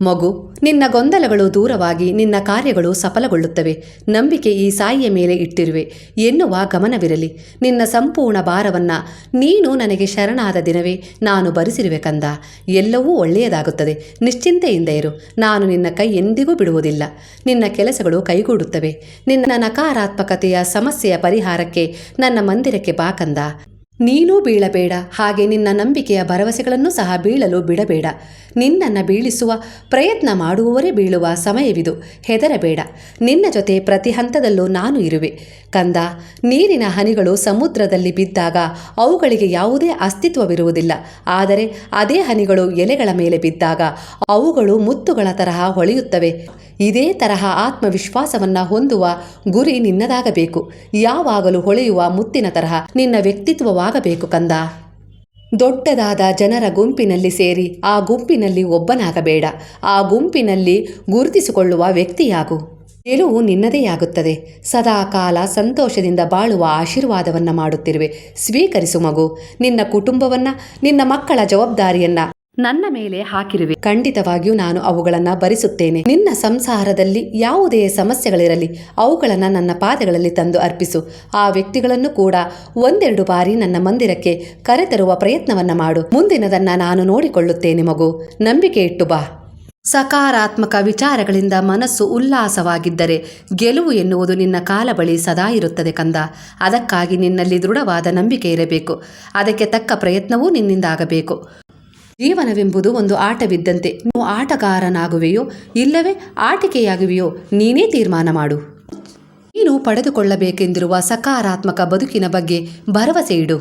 ಮಗು, ನಿನ್ನ ಗೊಂದಲಗಳು ದೂರವಾಗಿ ನಿನ್ನ ಕಾರ್ಯಗಳು ಸಫಲಗೊಳ್ಳುತ್ತವೆ. ನಂಬಿಕೆ ಈ ಸಾಯಿಯ ಮೇಲೆ ಇಟ್ಟಿರುವೆ. ಎನ್ನುವ ಗಮನವಿರಲಿ. ನಿನ್ನ ಸಂಪೂರ್ಣ ಭಾರವನ್ನ ನೀನು ನನಗೆ ಶರಣಾದ ದಿನವೇ ನಾನು ಭರಿಸಿರುವೆ ಕಂದ. ಎಲ್ಲವೂ ಒಳ್ಳೆಯದಾಗುತ್ತದೆ. ನಿಶ್ಚಿಂತೆಯಿಂದ ಇರು. ನಾನು ನಿನ್ನ ಕೈ ಎಂದಿಗೂ ಬಿಡುವುದಿಲ್ಲ. ನಿನ್ನ ಕೆಲಸಗಳು ಕೈಗೂಡುತ್ತವೆ. ನಿನ್ನ ನಕಾರಾತ್ಮಕತೆಯ ಸಮಸ್ಯೆಯ ಪರಿಹಾರಕ್ಕೆ ನನ್ನ ಮಂದಿರಕ್ಕೆ ಬಾ ಕಂದ. ನೀನೂ ಬೀಳಬೇಡ, ಹಾಗೆ ನಿನ್ನ ನಂಬಿಕೆಯ ಭರವಸೆಗಳನ್ನು ಸಹ ಬೀಳಲು ಬಿಡಬೇಡ. ನಿನ್ನನ್ನು ಬೀಳಿಸುವ ಪ್ರಯತ್ನ ಮಾಡುವವರೇ ಬೀಳುವ ಸಮಯವಿದು, ಹೆದರಬೇಡ. ನಿನ್ನ ಜೊತೆ ಪ್ರತಿ ಹಂತದಲ್ಲೂ ನಾನು ಇರುವೆ. ಕಂದ, ನೀರಿನ ಹನಿಗಳು ಸಮುದ್ರದಲ್ಲಿ ಬಿದ್ದಾಗ ಅವುಗಳಿಗೆ ಯಾವುದೇ ಅಸ್ತಿತ್ವವಿರುವುದಿಲ್ಲ. ಆದರೆ ಅದೇ ಹನಿಗಳು ಎಲೆಗಳ ಮೇಲೆ ಬಿದ್ದಾಗ ಅವುಗಳು ಮುತ್ತುಗಳ ತರಹ ಹೊಳೆಯುತ್ತವೆ. ಇದೇ ತರಹ ಆತ್ಮವಿಶ್ವಾಸವನ್ನು ಹೊಂದುವ ಗುರಿ ನಿನ್ನದಾಗಬೇಕು. ಯಾವಾಗಲೂ ಹೊಳೆಯುವ ಮುತ್ತಿನ ತರಹ. ನಿನ್ನ ವ್ಯಕ್ತಿತ್ವವಾಗಬೇಕು ಕಂದ. ದೊಡ್ಡದಾದ ಜನರ ಗುಂಪಿನಲ್ಲಿ ಸೇರಿ ಆ ಗುಂಪಿನಲ್ಲಿ ಒಬ್ಬನಾಗಬೇಡ. ಆ ಗುಂಪಿನಲ್ಲಿ ಗುರುತಿಸಿಕೊಳ್ಳುವ ವ್ಯಕ್ತಿಯಾಗು. ಗೆಲುವು ನಿನ್ನದೇ ಸದಾ ಕಾಲ ಸಂತೋಷದಿಂದ ಬಾಳುವ ಆಶೀರ್ವಾದವನ್ನು ಮಾಡುತ್ತಿರುವೆ. ಸ್ವೀಕರಿಸು ಮಗು. ನಿನ್ನ ಕುಟುಂಬವನ್ನ, ನಿನ್ನ ಮಕ್ಕಳ ಜವಾಬ್ದಾರಿಯನ್ನ ನನ್ನ ಮೇಲೆ ಹಾಕಿರುವೆ. ಖಂಡಿತವಾಗಿಯೂ ನಾನು ಅವುಗಳನ್ನು ಭರಿಸುತ್ತೇನೆ. ನಿನ್ನ ಸಂಸಾರದಲ್ಲಿ ಯಾವುದೇ ಸಮಸ್ಯೆಗಳಿರಲಿ, ಅವುಗಳನ್ನು ನನ್ನ ಪಾದಗಳಲ್ಲಿ ತಂದು ಅರ್ಪಿಸು. ಆ ವ್ಯಕ್ತಿಗಳನ್ನು ಕೂಡ ಒಂದೆರಡು ಬಾರಿ ನನ್ನ ಮಂದಿರಕ್ಕೆ ಕರೆತರುವ ಪ್ರಯತ್ನವನ್ನ ಮಾಡು. ಮುಂದಿನದನ್ನ ನಾನು ನೋಡಿಕೊಳ್ಳುತ್ತೇನೆ ಮಗು. ನಂಬಿಕೆ ಇಟ್ಟು ಬಾ. ಸಕಾರಾತ್ಮಕ ವಿಚಾರಗಳಿಂದ ಮನಸ್ಸು ಉಲ್ಲಾಸವಾಗಿದ್ದರೆ ಗೆಲುವು ಎನ್ನುವುದು ನಿನ್ನ ಕಾಲ ಬಳಿ ಸದಾ ಇರುತ್ತದೆ ಕಂದ. ಅದಕ್ಕಾಗಿ ನಿನ್ನಲ್ಲಿ ದೃಢವಾದ ನಂಬಿಕೆ ಇರಬೇಕು. ಅದಕ್ಕೆ ತಕ್ಕ ಪ್ರಯತ್ನವೂ ನಿನ್ನಿಂದ ಆಗಬೇಕು ಜೀವನವೆಂಬುದು ಒಂದು ಆಟವಿದ್ದಂತೆ. ನೀವು ಆಟಗಾರನಾಗುವೆಯೋ, ಇಲ್ಲವೇ ಆಟಿಕೆಯಾಗುವೆಯೋ, ನೀನೇ ತೀರ್ಮಾನ ಮಾಡು. ನೀನು ಪಡೆದುಕೊಳ್ಳಬೇಕೆಂದಿರುವ ಸಕಾರಾತ್ಮಕ ಬದುಕಿನ ಬಗ್ಗೆ ಭರವಸೆ ಇಡು.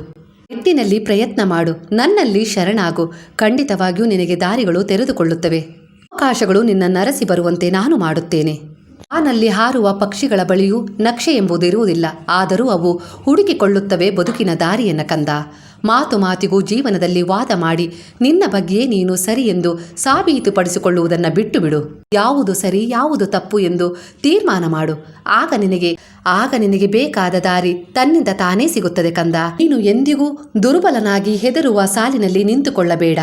ನಿಟ್ಟಿನಲ್ಲಿ ಪ್ರಯತ್ನ ಮಾಡು. ನನ್ನಲ್ಲಿ ಶರಣಾಗು. ಖಂಡಿತವಾಗಿಯೂ ನಿನಗೆ ದಾರಿಗಳು ತೆರೆದುಕೊಳ್ಳುತ್ತವೆ. ಅವಕಾಶಗಳು ನಿನ್ನ ನರಸಿ ಬರುವಂತೆ ನಾನು ಮಾಡುತ್ತೇನೆ. ಆನಲ್ಲಿ ಹಾರುವ ಪಕ್ಷಿಗಳ ಬಳಿಯೂ ನಕ್ಷೆ ಎಂಬುದಿರುವುದಿಲ್ಲ. ಆದರೂ ಅವು ಹುಡುಕಿಕೊಳ್ಳುತ್ತವೆ ಬದುಕಿನ ದಾರಿಯನ್ನ ಕಂದ. ಮಾತು ಮಾತಿಗೂ ಜೀವನದಲ್ಲಿ ವಾದ ಮಾಡಿ, ನಿನ್ನ ಬಗ್ಗೆ ನೀನು ಸರಿ ಎಂದು ಸಾಬೀತುಪಡಿಸಿಕೊಳ್ಳುವುದನ್ನು ಬಿಟ್ಟು ಬಿಡು ಯಾವುದು ಸರಿ, ಯಾವುದು ತಪ್ಪು ಎಂದು ತೀರ್ಮಾನ ಮಾಡು. ಆಗ ನಿನಗೆ ಆಗ ನಿನಗೆ ಬೇಕಾದ ದಾರಿ ತನ್ನಿಂದ ತಾನೇ ಸಿಗುತ್ತದೆ ಕಂದ. ನೀನು ಎಂದಿಗೂ ದುರ್ಬಲನಾಗಿ ಹೆದರುವ ಸಾಲಿನಲ್ಲಿ ನಿಂತುಕೊಳ್ಳಬೇಡ.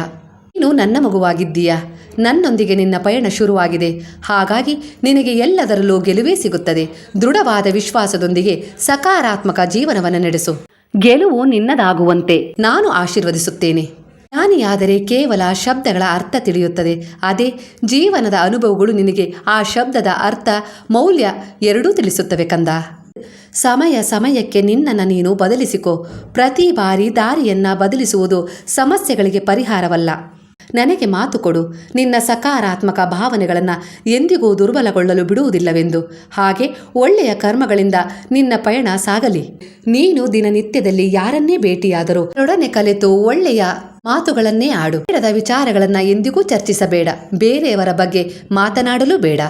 ನೀನು ನನ್ನ ಮಗುವಾಗಿದ್ದೀಯಾ. ನನ್ನೊಂದಿಗೆ ನಿನ್ನ ಪಯಣ ಶುರುವಾಗಿದೆ. ಹಾಗಾಗಿ ನಿನಗೆ ಎಲ್ಲದರಲ್ಲೂ ಗೆಲುವೇ ಸಿಗುತ್ತದೆ. ದೃಢವಾದ ವಿಶ್ವಾಸದೊಂದಿಗೆ ಸಕಾರಾತ್ಮಕ ಜೀವನವನ್ನು ನಡೆಸು. ಗೆಲುವು ನಿನ್ನದಾಗುವಂತೆ. ನಾನು ಆಶೀರ್ವದಿಸುತ್ತೇನೆ. ಜ್ಞಾನಿಯಾದರೆ ಕೇವಲ ಶಬ್ದಗಳ ಅರ್ಥ ತಿಳಿಯುತ್ತದೆ. ಅದೇ ಜೀವನದ ಅನುಭವಗಳು ನಿನಗೆ ಆ ಶಬ್ದದ ಅರ್ಥ, ಮೌಲ್ಯ ಎರಡೂ ತಿಳಿಸುತ್ತವೆ ಕಂದ. ಸಮಯ ಸಮಯಕ್ಕೆ ನಿನ್ನನ್ನು ನೀನು ಬದಲಿಸಿಕೊ. ಪ್ರತಿ ಬಾರಿ ದಾರಿಯನ್ನ ಬದಲಿಸುವುದು ಸಮಸ್ಯೆಗಳಿಗೆ ಪರಿಹಾರವಲ್ಲ. ನನಗೆ ಮಾತು ಕೊಡು. ನಿನ್ನ ಸಕಾರಾತ್ಮಕ ಭಾವನೆಗಳನ್ನು ಎಂದಿಗೂ ದುರ್ಬಲಗೊಳ್ಳಲು ಬಿಡುವುದಿಲ್ಲವೆಂದು. ಹಾಗೆ ಒಳ್ಳೆಯ ಕರ್ಮಗಳಿಂದ ನಿನ್ನ ಪಯಣ ಸಾಗಲಿ. ನೀನು ದಿನನಿತ್ಯದಲ್ಲಿ ಯಾರನ್ನೇ ಭೇಟಿಯಾದರೂ ಒಡನೆ ಕಲಿತು ಒಳ್ಳೆಯ ಮಾತುಗಳನ್ನೇ ಆಡು. ಬೇಡದ ವಿಚಾರಗಳನ್ನು ಎಂದಿಗೂ ಚರ್ಚಿಸಬೇಡ. ಬೇರೆಯವರ ಬಗ್ಗೆ ಮಾತನಾಡಲು ಬೇಡ.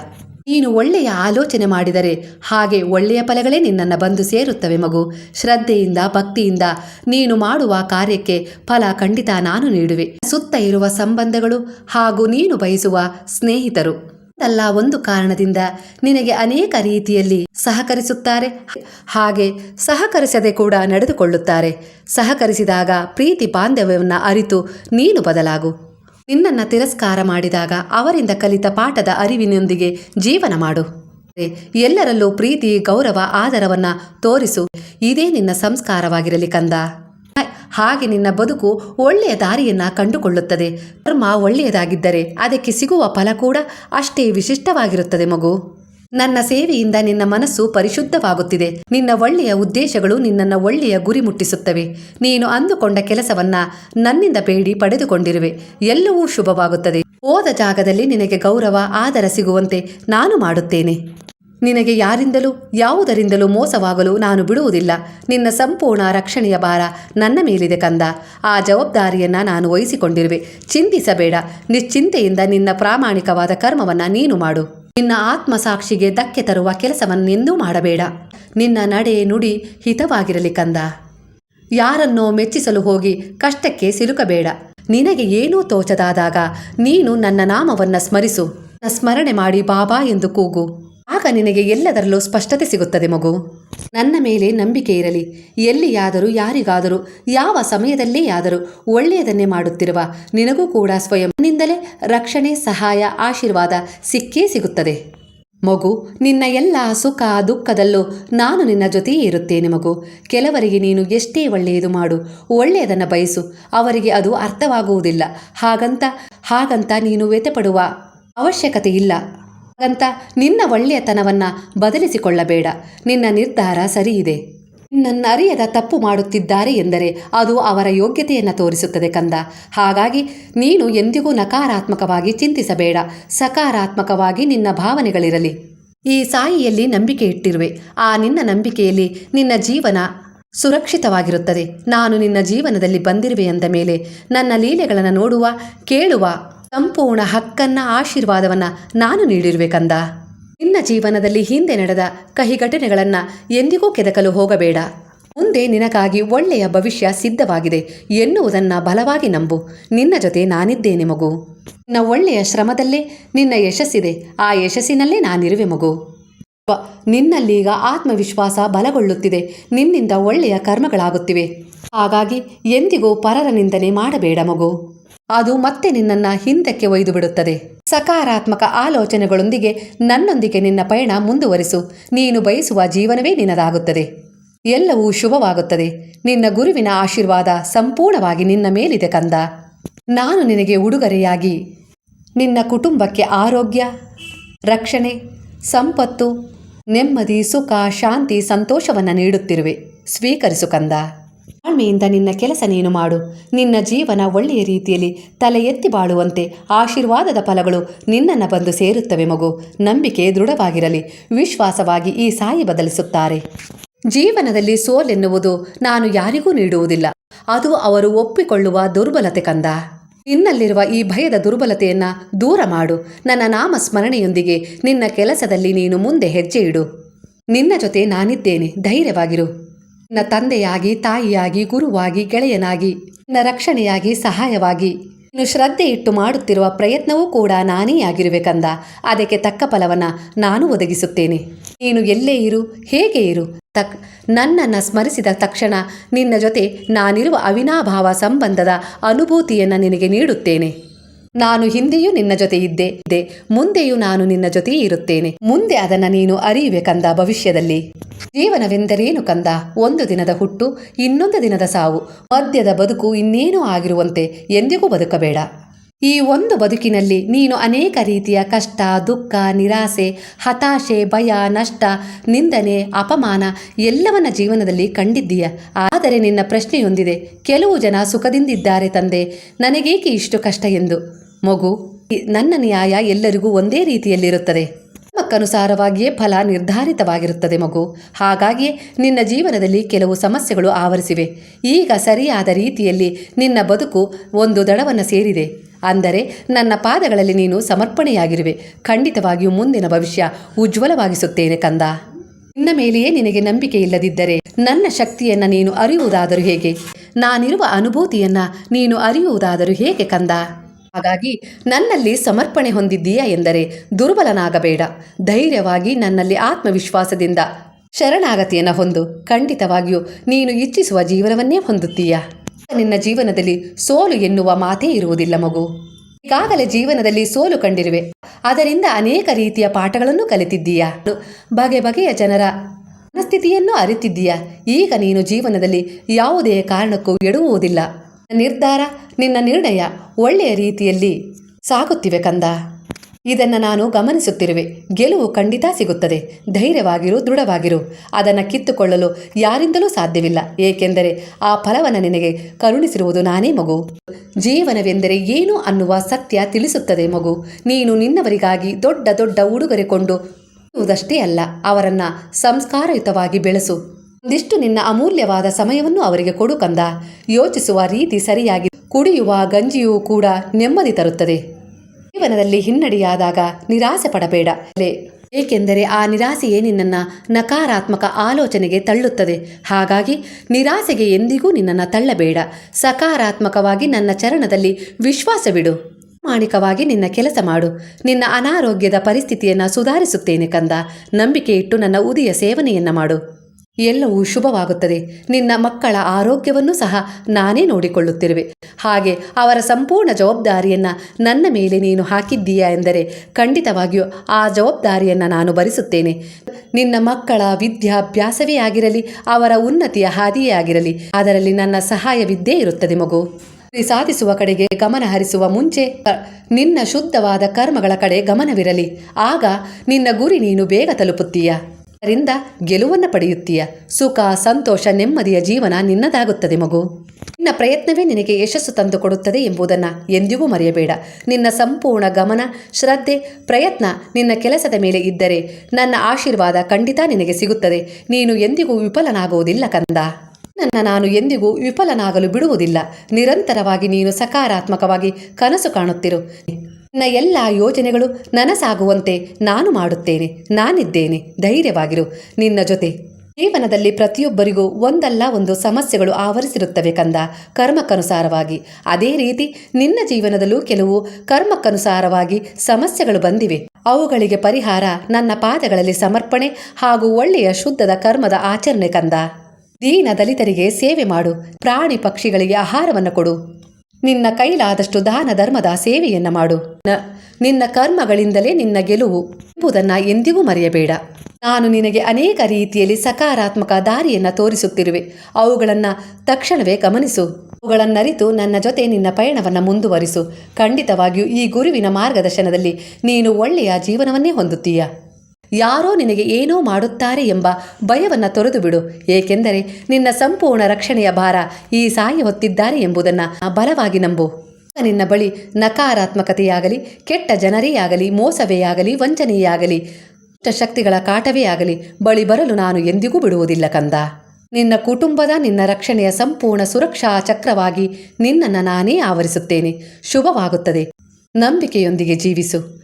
ನೀನು ಒಳ್ಳೆಯ ಆಲೋಚನೆ ಮಾಡಿದರೆ ಹಾಗೆ ಒಳ್ಳೆಯ ಫಲಗಳೇ ನಿನ್ನನ್ನು ಬಂದು ಸೇರುತ್ತವೆ ಮಗು. ಶ್ರದ್ಧೆಯಿಂದ, ಭಕ್ತಿಯಿಂದ ನೀನು ಮಾಡುವ ಕಾರ್ಯಕ್ಕೆ ಫಲ ಖಂಡಿತ ನಾನು ನೀಡುವೆ. ಸುತ್ತ ಇರುವ ಸಂಬಂಧಗಳು ಹಾಗೂ ನೀನು ಬಯಸುವ ಸ್ನೇಹಿತರು. ಅಲ್ಲ ಒಂದು ಕಾರಣದಿಂದ ನಿನಗೆ ಅನೇಕ ರೀತಿಯಲ್ಲಿ ಸಹಕರಿಸುತ್ತಾರೆ. ಹಾಗೆ ಸಹಕರಿಸದೆ ಕೂಡ ನಡೆದುಕೊಳ್ಳುತ್ತಾರೆ. ಸಹಕರಿಸಿದಾಗ ಪ್ರೀತಿ ಬಾಂಧವ್ಯವನ್ನು ಅರಿತು ನೀನು ಬದಲಾಗು. ನಿನ್ನನ್ನು ತಿರಸ್ಕಾರ ಮಾಡಿದಾಗ ಅವರಿಂದ ಕಲಿತ ಪಾಠದ ಅರಿವಿನೊಂದಿಗೆ ಜೀವನ ಮಾಡು. ಎಲ್ಲರಲ್ಲೂ ಪ್ರೀತಿ, ಗೌರವ, ಆದರವನ್ನ ತೋರಿಸು. ಇದೇ ನಿನ್ನ ಸಂಸ್ಕಾರವಾಗಿರಲಿ ಕಂದ. ಹಾಗೆ ನಿನ್ನ ಬದುಕು ಒಳ್ಳೆಯ ದಾರಿಯನ್ನ ಕಂಡುಕೊಳ್ಳುತ್ತದೆ. ಕರ್ಮ ಒಳ್ಳೆಯದಾಗಿದ್ದರೆ ಅದಕ್ಕೆ ಸಿಗುವ ಫಲ ಕೂಡ ಅಷ್ಟೇ ವಿಶಿಷ್ಟವಾಗಿರುತ್ತದೆ ಮಗು. ನನ್ನ ಸೇವೆಯಿಂದ ನಿನ್ನ ಮನಸ್ಸು ಪರಿಶುದ್ಧವಾಗುತ್ತಿದೆ. ನಿನ್ನ ಒಳ್ಳೆಯ ಉದ್ದೇಶಗಳು ನಿನ್ನನ್ನು ಒಳ್ಳೆಯ ಗುರಿ ಮುಟ್ಟಿಸುತ್ತವೆ. ನೀನು ಅಂದುಕೊಂಡ ಕೆಲಸವನ್ನ ನನ್ನಿಂದ ಬೇಡಿ ಪಡೆದುಕೊಂಡಿರುವೆ. ಎಲ್ಲವೂ ಶುಭವಾಗುತ್ತದೆ. ಹೋದ ಜಾಗದಲ್ಲಿ ನಿನಗೆ ಗೌರವ, ಆದರ ಸಿಗುವಂತೆ ನಾನು ಮಾಡುತ್ತೇನೆ. ನಿನಗೆ ಯಾರಿಂದಲೂ, ಯಾವುದರಿಂದಲೂ ಮೋಸವಾಗಲು ನಾನು ಬಿಡುವುದಿಲ್ಲ. ನಿನ್ನ ಸಂಪೂರ್ಣ ರಕ್ಷಣೆಯ ಭಾರ ನನ್ನ ಮೇಲಿದೆ ಕಂದ. ಆ ಜವಾಬ್ದಾರಿಯನ್ನು ನಾನು ವಹಿಸಿಕೊಂಡಿರುವೆ. ಚಿಂತಿಸಬೇಡ. ನಿಶ್ಚಿಂತೆಯಿಂದ ನಿನ್ನ ಪ್ರಾಮಾಣಿಕವಾದ ಕರ್ಮವನ್ನು ನೀನು ಮಾಡು. ನಿನ್ನ ಆತ್ಮಸಾಕ್ಷಿಗೆ ಧಕ್ಕೆ ತರುವ ಕೆಲಸವನ್ನೆಂದೂ ಮಾಡಬೇಡ. ನಿನ್ನ ನಡೆ ನುಡಿ ಹಿತವಾಗಿರಲಿ ಕಂದ. ಯಾರನ್ನೋ ಮೆಚ್ಚಿಸಲು ಹೋಗಿ ಕಷ್ಟಕ್ಕೆ ಸಿಲುಕಬೇಡ. ನಿನಗೆ ಏನೂ ತೋಚದಾದಾಗ ನೀನು ನನ್ನ ನಾಮವನ್ನ ಸ್ಮರಿಸು. ಸ್ಮರಣೆ ಮಾಡಿ ಬಾಬಾ ಎಂದು ಕೂಗು. ಆಗ ನಿನಗೆ ಎಲ್ಲದರಲ್ಲೂ ಸ್ಪಷ್ಟತೆ ಸಿಗುತ್ತದೆ ಮಗು. ನನ್ನ ಮೇಲೆ ನಂಬಿಕೆ ಇರಲಿ. ಎಲ್ಲಿಯಾದರೂ, ಯಾರಿಗಾದರೂ, ಯಾವ ಸಮಯದಲ್ಲೇ ಆದರೂ ಒಳ್ಳೆಯದನ್ನೇ ಮಾಡುತ್ತಿರುವ ನಿನಗೂ ಕೂಡ ಸ್ವಯಂನಿಂದಲೇ ರಕ್ಷಣೆ, ಸಹಾಯ, ಆಶೀರ್ವಾದ ಸಿಕ್ಕೇ ಸಿಗುತ್ತದೆ. ಮಗು, ನಿನ್ನ ಎಲ್ಲ ಸುಖ, ದುಃಖದಲ್ಲೂ ನಾನು ನಿನ್ನ ಜೊತೆಯೇ ಇರುತ್ತೇನೆ ಮಗು. ಕೆಲವರಿಗೆ ನೀನು ಎಷ್ಟೇ ಒಳ್ಳೆಯದು ಮಾಡು, ಒಳ್ಳೆಯದನ್ನು ಬಯಸು. ಅವರಿಗೆ ಅದು ಅರ್ಥವಾಗುವುದಿಲ್ಲ. ಹಾಗಂತ ಹಾಗಂತ ನೀನು ವ್ಯತೆಪಡುವ ಅವಶ್ಯಕತೆ ಇಲ್ಲ ಹಾಗಂತ ನಿನ್ನ ಒಳ್ಳೆಯತನವನ್ನು ಬದಲಿಸಿಕೊಳ್ಳಬೇಡ. ನಿನ್ನ ನಿರ್ಧಾರ ಸರಿಯಿದೆ. ನನ್ನ ಅರಿಯದ ತಪ್ಪು ಮಾಡುತ್ತಿದ್ದಾರೆ ಎಂದರೆ ಅದು ಅವರ ಯೋಗ್ಯತೆಯನ್ನು ತೋರಿಸುತ್ತದೆ ಕಂದ. ಹಾಗಾಗಿ ನೀನು ಎಂದಿಗೂ ನಕಾರಾತ್ಮಕವಾಗಿ ಚಿಂತಿಸಬೇಡ. ಸಕಾರಾತ್ಮಕವಾಗಿ ನಿನ್ನ ಭಾವನೆಗಳಿರಲಿ. ಈ ಸಾಯಿಯಲ್ಲಿ ನಂಬಿಕೆ ಇಟ್ಟಿರುವೆ. ಆ ನಿನ್ನ ನಂಬಿಕೆಯಲ್ಲಿ ನಿನ್ನ ಜೀವನ ಸುರಕ್ಷಿತವಾಗಿರುತ್ತದೆ. ನಾನು ನಿನ್ನ ಜೀವನದಲ್ಲಿ ಬಂದಿರುವೆ ಎಂದ ಮೇಲೆ ನನ್ನ ಲೀಲೆಗಳನ್ನು ನೋಡುವ, ಕೇಳುವ ಸಂಪೂರ್ಣ ಹಕ್ಕನ್ನ, ಆಶೀರ್ವಾದವನ್ನ ನಾನು ನೀಡಿರ್ಬೇಕಂದ? ಕಂದ ನಿನ್ನ ಜೀವನದಲ್ಲಿ ಹಿಂದೆ ನಡೆದ ಕಹಿ ಘಟನೆಗಳನ್ನು ಎಂದಿಗೂ ಕೆದಕಲು ಹೋಗಬೇಡ. ಮುಂದೆ ನಿನಗಾಗಿ ಒಳ್ಳೆಯ ಭವಿಷ್ಯ ಸಿದ್ಧವಾಗಿದೆ ಎನ್ನುವುದನ್ನ ಬಲವಾಗಿ ನಂಬು. ನಿನ್ನ ಜೊತೆ ನಾನಿದ್ದೇನೆ ಮಗು. ನಿನ್ನ ಒಳ್ಳೆಯ ಶ್ರಮದಲ್ಲೇ ನಿನ್ನ ಯಶಸ್ಸಿದೆ. ಆ ಯಶಸ್ಸಿನಲ್ಲೇ ನಾನಿರುವೆ ಮಗು. ನಿನ್ನಲ್ಲೀಗ ಆತ್ಮವಿಶ್ವಾಸ ಬಲಗೊಳ್ಳುತ್ತಿದೆ. ನಿನ್ನಿಂದ ಒಳ್ಳೆಯ ಕರ್ಮಗಳಾಗುತ್ತಿವೆ. ಹಾಗಾಗಿ ಎಂದಿಗೂ ಪರರ ನಿಂದನೆ ಮಾಡಬೇಡ ಮಗು. ಅದು ಮತ್ತೆ ನಿನ್ನನ್ನು ಹಿಂದಕ್ಕೆ ಒಯ್ದು ಬಿಡುತ್ತದೆ. ಸಕಾರಾತ್ಮಕ ಆಲೋಚನೆಗಳೊಂದಿಗೆ ನನ್ನೊಂದಿಗೆ ನಿನ್ನ ಪಯಣ ಮುಂದುವರಿಸು. ನೀನು ಬಯಸುವ ಜೀವನವೇ ನಿನ್ನದಾಗುತ್ತದೆ ಎಲ್ಲವೂ ಶುಭವಾಗುತ್ತದೆ. ನಿನ್ನ ಗುರುವಿನ ಆಶೀರ್ವಾದ ಸಂಪೂರ್ಣವಾಗಿ ನಿನ್ನ ಮೇಲಿದೆ ಕಂದ. ನಾನು ನಿನಗೆ ಉಡುಗೊರೆಯಾಗಿ. ನಿನ್ನ ಕುಟುಂಬಕ್ಕೆ ಆರೋಗ್ಯ, ರಕ್ಷಣೆ, ಸಂಪತ್ತು, ನೆಮ್ಮದಿ, ಸುಖ, ಶಾಂತಿ, ಸಂತೋಷವನ್ನು ನೀಡುತ್ತಿರುವೆ. ಸ್ವೀಕರಿಸು ಕಂದ. ತಾಳ್ಮೆಯಿಂದ ನಿನ್ನ ಕೆಲಸ ನೀನು ಮಾಡು. ನಿನ್ನ ಜೀವನ ಒಳ್ಳೆಯ ರೀತಿಯಲ್ಲಿ ತಲೆ ಎತ್ತಿ ಬಾಳುವಂತೆ ಆಶೀರ್ವಾದದ ಫಲಗಳು ನಿನ್ನನ್ನು ಬಂದು ಸೇರುತ್ತವೆ ಮಗು. ನಂಬಿಕೆ ದೃಢವಾಗಿರಲಿ. ವಿಶ್ವಾಸವಾಗಿ ಈ ಸಾಯಿ ಬದಲಿಸುತ್ತಾರೆ. ಜೀವನದಲ್ಲಿ ಸೋಲೆನ್ನುವುದು ನಾನು ಯಾರಿಗೂ ನೀಡುವುದಿಲ್ಲ. ಅದು ಅವರು ಒಪ್ಪಿಕೊಳ್ಳುವ ದುರ್ಬಲತೆ ಕಂದ. ನಿನ್ನಲ್ಲಿರುವ ಈ ಭಯದ ದುರ್ಬಲತೆಯನ್ನ ದೂರ ಮಾಡು. ನನ್ನ ನಾಮ ಸ್ಮರಣೆಯೊಂದಿಗೆ ನಿನ್ನ ಕೆಲಸದಲ್ಲಿ ನೀನು ಮುಂದೆ ಹೆಜ್ಜೆ ಇಡು. ನಿನ್ನ ಜೊತೆ ನಾನಿದ್ದೇನೆ. ಧೈರ್ಯವಾಗಿರು. ನಿನ್ನ ತಂದೆಯಾಗಿ, ತಾಯಿಯಾಗಿ, ಗುರುವಾಗಿ, ಗೆಳೆಯನಾಗಿ ನನ್ನ ರಕ್ಷಣೆಯಾಗಿ, ಸಹಾಯವಾಗಿ. ನೀನು ಶ್ರದ್ಧೆ ಇಟ್ಟು ಮಾಡುತ್ತಿರುವ ಪ್ರಯತ್ನವೂ ಕೂಡ ನಾನೇ ಆಗಿರಬೇಕಂದ ಕಂದ ಅದಕ್ಕೆ ತಕ್ಕ ಫಲವನ್ನು ನಾನು ಒದಗಿಸುತ್ತೇನೆ. ನೀನು ಎಲ್ಲೇ ಇರು, ಹೇಗೆ ಇರು. ತಕ್, ನನ್ನನ್ನು ಸ್ಮರಿಸಿದ ತಕ್ಷಣ ನಿನ್ನ ಜೊತೆ ನಾನಿರುವ ಅವಿನಾಭಾವ ಸಂಬಂಧದ ಅನುಭೂತಿಯನ್ನು ನಿನಗೆ ನೀಡುತ್ತೇನೆ. ನಾನು ಹಿಂದೆಯೂ ನಿನ್ನ ಜೊತೆ ಇದ್ದೆ. ಇದ್ದೆ ಮುಂದೆಯೂ ನಾನು ನಿನ್ನ ಜೊತೆ ಇರುತ್ತೇನೆ. ಮುಂದೆ ಅದನ್ನ ನೀನು ಅರಿಯುವೆ ಕಂದ ಭವಿಷ್ಯದಲ್ಲಿ. ಜೀವನವೆಂದರೇನು ಕಂದ? ಒಂದು ದಿನದ ಹುಟ್ಟು, ಇನ್ನೊಂದು ದಿನದ ಸಾವು. ಮದ್ಯದ ಬದುಕು ಇನ್ನೇನೂ ಆಗಿರುವಂತೆ ಎಂದಿಗೂ ಬದುಕಬೇಡ. ಈ ಒಂದು ಬದುಕಿನಲ್ಲಿ ನೀನು ಅನೇಕ ರೀತಿಯ ಕಷ್ಟ, ದುಃಖ, ನಿರಾಸೆ, ಹತಾಶೆ, ಭಯ, ನಷ್ಟ, ನಿಂದನೆ, ಅಪಮಾನ ಎಲ್ಲವನ್ನ ಜೀವನದಲ್ಲಿ ಕಂಡಿದ್ದೀಯ. ಆದರೆ ನಿನ್ನ ಪ್ರಶ್ನೆಯೊಂದಿದೆ. ಕೆಲವು ಜನ ಸುಖದಿಂದಿದ್ದಾರೆ ತಂದೆ. ನನಗೇಕೆ ಇಷ್ಟು ಕಷ್ಟ ಎಂದು? ಮಗು ನನ್ನ ನ್ಯಾಯ ಎಲ್ಲರಿಗೂ ಒಂದೇ ರೀತಿಯಲ್ಲಿರುತ್ತದೆ. ಕರ್ಮಕ್ಕನುಸಾರವಾಗಿಯೇ ಫಲ ನಿರ್ಧಾರಿತವಾಗಿರುತ್ತದೆ ಮಗು. ಹಾಗಾಗಿಯೇ ನಿನ್ನ ಜೀವನದಲ್ಲಿ ಕೆಲವು ಸಮಸ್ಯೆಗಳು ಆವರಿಸಿವೆ. ಈಗ ಸರಿಯಾದ ರೀತಿಯಲ್ಲಿ ನಿನ್ನ ಬದುಕು ಒಂದು ದಡವನ್ನು ಸೇರಿದೆ. ಅಂದರೆ ನನ್ನ ಪಾದಗಳಲ್ಲಿ ನೀನು ಸಮರ್ಪಣೆಯಾಗಿರುವೆ. ಖಂಡಿತವಾಗಿಯೂ ಮುಂದಿನ ಭವಿಷ್ಯ ಉಜ್ವಲವಾಗಿಸುತ್ತೇನೆ ಕಂದ. ನಿನ್ನ ಮೇಲೆಯೇ ನಿನಗೆ ನಂಬಿಕೆ ಇಲ್ಲದಿದ್ದರೆ ನನ್ನ ಶಕ್ತಿಯನ್ನು ನೀನು ಅರಿಯುವುದಾದರೂ ಹೇಗೆ? ನಾನಿರುವ ಅನುಭೂತಿಯನ್ನ ನೀನು ಅರಿಯುವುದಾದರೂ ಹೇಗೆ ಕಂದ? ಹಾಗಾಗಿ ನನ್ನಲ್ಲಿ ಸಮರ್ಪಣೆ ಹೊಂದಿದ್ದೀಯಾ ಎಂದರೆ ದುರ್ಬಲನಾಗಬೇಡ. ಧೈರ್ಯವಾಗಿ ನನ್ನಲ್ಲಿ ಆತ್ಮವಿಶ್ವಾಸದಿಂದ ಶರಣಾಗತಿಯನ್ನು ಹೊಂದು, ಖಂಡಿತವಾಗಿಯೂ ನೀನು ಇಚ್ಛಿಸುವ ಜೀವನವನ್ನೇ ಹೊಂದುತ್ತೀಯ. ನಿನ್ನ ಜೀವನದಲ್ಲಿ ಸೋಲು ಎನ್ನುವ ಮಾತೇ ಇರುವುದಿಲ್ಲ ಮಗು. ಈಗಾಗಲೇ ಜೀವನದಲ್ಲಿ ಸೋಲು ಕಂಡಿರುವೆ. ಅದರಿಂದ ಅನೇಕ ರೀತಿಯ ಪಾಠಗಳನ್ನು ಕಲಿತಿದ್ದೀಯಾ. ಬಗೆ ಬಗೆಯ ಜನರ ಮನಸ್ಥಿತಿಯನ್ನು ಅರಿತಿದ್ದೀಯಾ. ಈಗ ನೀನು ಜೀವನದಲ್ಲಿ ಯಾವುದೇ ಕಾರಣಕ್ಕೂ ಎಡುವುದಿಲ್ಲ ನಿರ್ಧಾರ ನಿನ್ನ ನಿರ್ಣಯ ಒಳ್ಳೆಯ ರೀತಿಯಲ್ಲಿ ಸಾಗುತ್ತಿವೆ ಕಂದ. ಇದನ್ನು ನಾನು ಗಮನಿಸುತ್ತಿರುವೆ. ಗೆಲುವು ಖಂಡಿತ ಸಿಗುತ್ತದೆ. ಧೈರ್ಯವಾಗಿರು, ದೃಢವಾಗಿರು. ಅದನ್ನು ಕಿತ್ತುಕೊಳ್ಳಲು ಯಾರಿಂದಲೂ ಸಾಧ್ಯವಿಲ್ಲ. ಏಕೆಂದರೆ ಆ ಫಲವನ್ನು ನಿನಗೆ ಕರುಣಿಸಿರುವುದು ನಾನೇ ಮಗು. ಜೀವನವೆಂದರೆ ಏನು ಅನ್ನುವ ಸತ್ಯ ತಿಳಿಸುತ್ತದೆ ಮಗು. ನೀನು ನಿನ್ನವರಿಗಾಗಿ ದೊಡ್ಡ ದೊಡ್ಡ ಉಡುಗೊರೆ ಕೊಂಡು ಅಲ್ಲ, ಅವರನ್ನು ಸಂಸ್ಕಾರಯುತವಾಗಿ ಬೆಳೆಸು. ಒಂದಿಷ್ಟು ನಿನ್ನ ಅಮೂಲ್ಯವಾದ ಸಮಯವನ್ನು ಅವರಿಗೆ ಕೊಡು ಕಂದ. ಯೋಚಿಸುವ ರೀತಿ ಸರಿಯಾಗಿ ಕುಡಿಯುವ ಗಂಜಿಯೂ ಕೂಡ ನೆಮ್ಮದಿ ತರುತ್ತದೆ. ಜೀವನದಲ್ಲಿ ಹಿನ್ನಡೆಯಾದಾಗ ನಿರಾಸೆ ಪಡಬೇಡ. ಏಕೆಂದರೆ ಆ ನಿರಾಸೆಯೇ ನಿನ್ನನ್ನು ನಕಾರಾತ್ಮಕ ಆಲೋಚನೆಗೆ ತಳ್ಳುತ್ತದೆ. ಹಾಗಾಗಿ ನಿರಾಸೆಗೆ ಎಂದಿಗೂ ನಿನ್ನನ್ನು ತಳ್ಳಬೇಡ. ಸಕಾರಾತ್ಮಕವಾಗಿ ನನ್ನ ಚರಣದಲ್ಲಿ ವಿಶ್ವಾಸವಿಡು ಪ್ರಾಮಾಣಿಕವಾಗಿ ನಿನ್ನ ಕೆಲಸ ಮಾಡು. ನಿನ್ನ ಅನಾರೋಗ್ಯದ ಪರಿಸ್ಥಿತಿಯನ್ನು ಸುಧಾರಿಸುತ್ತೇನೆ ಕಂದ. ನಂಬಿಕೆ ಇಟ್ಟು ನನ್ನ ಉದಿಯ ಸೇವನೆಯನ್ನು ಮಾಡು. ಎಲ್ಲವೂ ಶುಭವಾಗುತ್ತದೆ. ನಿನ್ನ ಮಕ್ಕಳ ಆರೋಗ್ಯವನ್ನು ಸಹ ನಾನೇ ನೋಡಿಕೊಳ್ಳುತ್ತಿರುವೆ. ಹಾಗೆ ಅವರ ಸಂಪೂರ್ಣ ಜವಾಬ್ದಾರಿಯನ್ನು ನನ್ನ ಮೇಲೆ ನೀನು ಹಾಕಿದ್ದೀಯಾ ಎಂದರೆ ಖಂಡಿತವಾಗಿಯೂ ಆ ಜವಾಬ್ದಾರಿಯನ್ನು ನಾನು ಭರಿಸುತ್ತೇನೆ. ನಿನ್ನ ಮಕ್ಕಳ ವಿದ್ಯಾಭ್ಯಾಸವೇ ಆಗಿರಲಿ, ಅವರ ಉನ್ನತಿಯ ಹಾದಿಯೇ ಆಗಿರಲಿ, ಅದರಲ್ಲಿ ನನ್ನ ಸಹಾಯವಿದ್ದೇ ಇರುತ್ತದೆ ಮಗು. ಸಾಧಿಸುವ ಕಡೆಗೆ ಗಮನ ಹರಿಸುವ ಮುಂಚೆ ನಿನ್ನ ಶುದ್ಧವಾದ ಕರ್ಮಗಳ ಕಡೆ ಗಮನವಿರಲಿ. ಆಗ ನಿನ್ನ ಗುರಿ ನೀನು ಬೇಗ ತಲುಪುತ್ತೀಯ? ಅದರಿಂದ ಗೆಲುವನ್ನು ಪಡೆಯುತ್ತೀಯ. ಸುಖ, ಸಂತೋಷ, ನೆಮ್ಮದಿಯ ಜೀವನ ನಿನ್ನದಾಗುತ್ತದೆ ಮಗು. ನಿನ್ನ ಪ್ರಯತ್ನವೇ ನಿನಗೆ ಯಶಸ್ಸು ತಂದುಕೊಡುತ್ತದೆ ಎಂಬುದನ್ನು ಎಂದಿಗೂ ಮರೆಯಬೇಡ. ನಿನ್ನ ಸಂಪೂರ್ಣ ಗಮನ, ಶ್ರದ್ಧೆ, ಪ್ರಯತ್ನ ನಿನ್ನ ಕೆಲಸದ ಮೇಲೆ ಇದ್ದರೆ ನನ್ನ ಆಶೀರ್ವಾದ ಖಂಡಿತ ನಿನಗೆ ಸಿಗುತ್ತದೆ. ನೀನು ಎಂದಿಗೂ ವಿಫಲನಾಗುವುದಿಲ್ಲ ಕಂದ. ನನ್ನ ನಾನು ಎಂದಿಗೂ ವಿಫಲನಾಗಲು ಬಿಡುವುದಿಲ್ಲ. ನಿರಂತರವಾಗಿ ನೀನು ಸಕಾರಾತ್ಮಕವಾಗಿ ಕನಸು ಕಾಣುತ್ತಿರು. ನಿನ್ನ ಎಲ್ಲ ಯೋಜನೆಗಳು ನನಸಾಗುವಂತೆ ನಾನು ಮಾಡುತ್ತೇನೆ, ನಾನಿದ್ದೇನೆ, ಧೈರ್ಯವಾಗಿರು. ನಿನ್ನ ಜೊತೆ ಜೀವನದಲ್ಲಿ ಪ್ರತಿಯೊಬ್ಬರಿಗೂ ಒಂದಲ್ಲ ಒಂದು ಸಮಸ್ಯೆಗಳು ಆವರಿಸಿರುತ್ತವೆ ಕಂದ ಕರ್ಮಕ್ಕನುಸಾರವಾಗಿ. ಅದೇ ರೀತಿ ನಿನ್ನ ಜೀವನದಲ್ಲೂ ಕೆಲವು ಕರ್ಮಕ್ಕನುಸಾರವಾಗಿ ಸಮಸ್ಯೆಗಳು ಬಂದಿವೆ. ಅವುಗಳಿಗೆ ಪರಿಹಾರ ನನ್ನ ಪಾದಗಳಲ್ಲಿ ಸಮರ್ಪಣೆ ಹಾಗೂ ಒಳ್ಳೆಯ ಶುದ್ಧದ ಕರ್ಮದ ಆಚರಣೆ ಕಂದ. ದೀನ ದಲಿತರಿಗೆ ಸೇವೆ ಮಾಡು. ಪ್ರಾಣಿ ಪಕ್ಷಿಗಳಿಗೆ ಆಹಾರವನ್ನು ಕೊಡು. ನಿನ್ನ ಕೈಲಾದಷ್ಟು ದಾನ ಧರ್ಮದ ಸೇವೆಯನ್ನ ಮಾಡು. ನಿನ್ನ ಕರ್ಮಗಳಿಂದಲೇ ನಿನ್ನ ಗೆಲುವು ಎಂಬುದನ್ನು ಎಂದಿಗೂ ಮರೆಯಬೇಡ. ನಾನು ನಿನಗೆ ಅನೇಕ ರೀತಿಯಲ್ಲಿ ಸಕಾರಾತ್ಮಕ ದಾರಿಯನ್ನು ತೋರಿಸುತ್ತಿರುವೆ. ಅವುಗಳನ್ನು ತಕ್ಷಣವೇ ಗಮನಿಸು. ಅವುಗಳನ್ನರಿತು ನನ್ನ ಜೊತೆ ನಿನ್ನ ಪಯಣವನ್ನು ಮುಂದುವರಿಸು. ಖಂಡಿತವಾಗಿಯೂ ಈ ಗುರುವಿನ ಮಾರ್ಗದರ್ಶನದಲ್ಲಿ ನೀನು ಒಳ್ಳೆಯ ಜೀವನವನ್ನೇ ಹೊಂದುತ್ತೀಯ? ಯಾರೋ ನಿನಗೆ ಏನೋ ಮಾಡುತ್ತಾರೆ ಎಂಬ ಭಯವನ್ನು ತೊರೆದು ಬಿಡು ಏಕೆಂದರೆ ನಿನ್ನ ಸಂಪೂರ್ಣ ರಕ್ಷಣೆಯ ಭಾರ ಈ ಸಾಯಿ ಹೊತ್ತಿದ್ದಾರೆ ಎಂಬುದನ್ನು ಬಲವಾಗಿ ನಂಬು. ನಿನ್ನ ಬಳಿ ನಕಾರಾತ್ಮಕತೆಯಾಗಲಿ, ಕೆಟ್ಟ ಜನರೇ ಆಗಲಿ ಮೋಸವೇ ಆಗಲಿ ವಂಚನೆಯಾಗಲಿ ಶಕ್ತಿಗಳ ಕಾಟವೇ ಆಗಲಿ, ಬಳಿ ಬರಲು ನಾನು ಎಂದಿಗೂ ಬಿಡುವುದಿಲ್ಲ ಕಂದ. ನಿನ್ನ ಕುಟುಂಬದ ನಿನ್ನ ರಕ್ಷಣೆಯ ಸಂಪೂರ್ಣ ಸುರಕ್ಷಾ ಚಕ್ರವಾಗಿ ನಿನ್ನನ್ನು ನಾನೇ ಆವರಿಸುತ್ತೇನೆ. ಶುಭವಾಗುತ್ತದೆ. ನಂಬಿಕೆಯೊಂದಿಗೆ ಜೀವಿಸು.